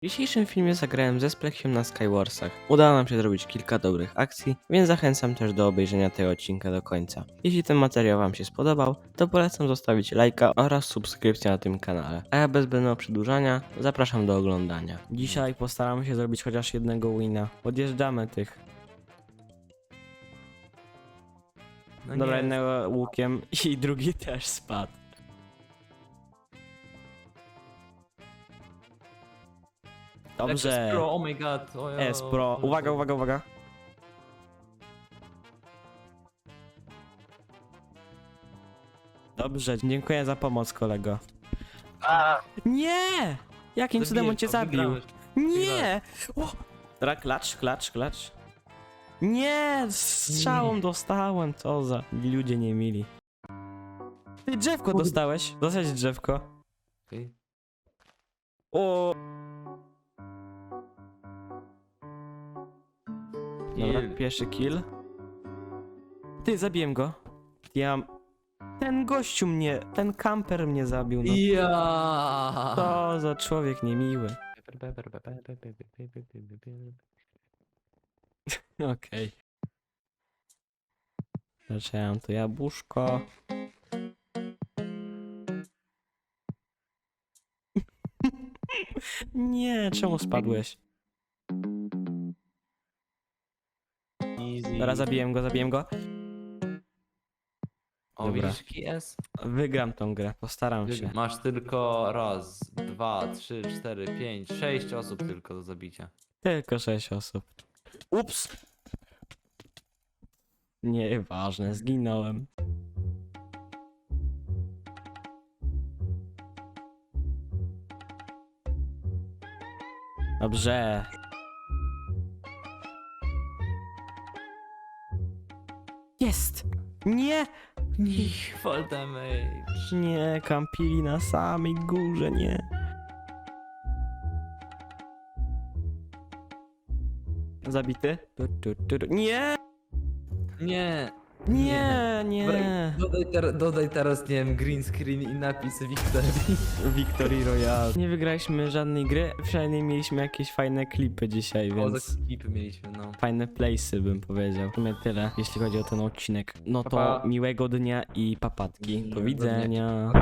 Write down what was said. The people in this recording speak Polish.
W dzisiejszym filmie zagrałem ze Splexiem na Skywarsach. Udało nam się zrobić kilka dobrych akcji, więc zachęcam też do obejrzenia tego odcinka do końca. Jeśli ten materiał Wam się spodobał, to polecam zostawić lajka oraz subskrypcję na tym kanale. A ja bez zbędnego przedłużania zapraszam do oglądania. Dzisiaj postaramy się zrobić chociaż jednego wina. Podjeżdżamy tych. No Dobra, jednego łukiem i drugi też spadł. Dobrze. z Pro, oh my god. O, S Pro. Uwaga, uwaga, uwaga. Dobrze, dziękuję za pomoc, kolego. Nie! Jakim cudem on cię zabił? Nie! O! Klacz, klacz, klacz. Nie! Strzałą dostałem, co za ludzie nie mili. Ty drzewko dostałeś? Dostałeś drzewko. Okay. O! Dobra, Kill. pierwszy kill. Ty, zabiłem go. Ja... Ten gościu mnie, ten kamper mnie zabił, no. Ja. To za człowiek niemiły. Okej. Zacząłem to jabłuszko. Nie, czemu spadłeś? Dobra, zabiłem go, zabijem go. O, Dobra. widzisz jaki jest? Wygram tą grę, postaram się. Masz tylko raz, dwa, trzy, cztery, pięć, sześć osób tylko do zabicia. Tylko 6 osób. Ups! Nieważne, zginąłem. Dobrze. Jest! Nie! Ich, fall damage. Nie, kampili na samej górze, nie. Zabity? Tu, tu, tu, tu. Nie! Nie. Nie, nie. Dodaj, ter- dodaj teraz, nie wiem, green screen i napis Victory. Victory Royale. Nie wygraliśmy żadnej gry, przynajmniej mieliśmy jakieś fajne klipy dzisiaj, O, więc za klipy mieliśmy, no. fajne playsy bym powiedział. W sumie tyle, jeśli chodzi o ten odcinek. No to Pa, pa. miłego dnia i papatki. Do Miłego dnia. widzenia.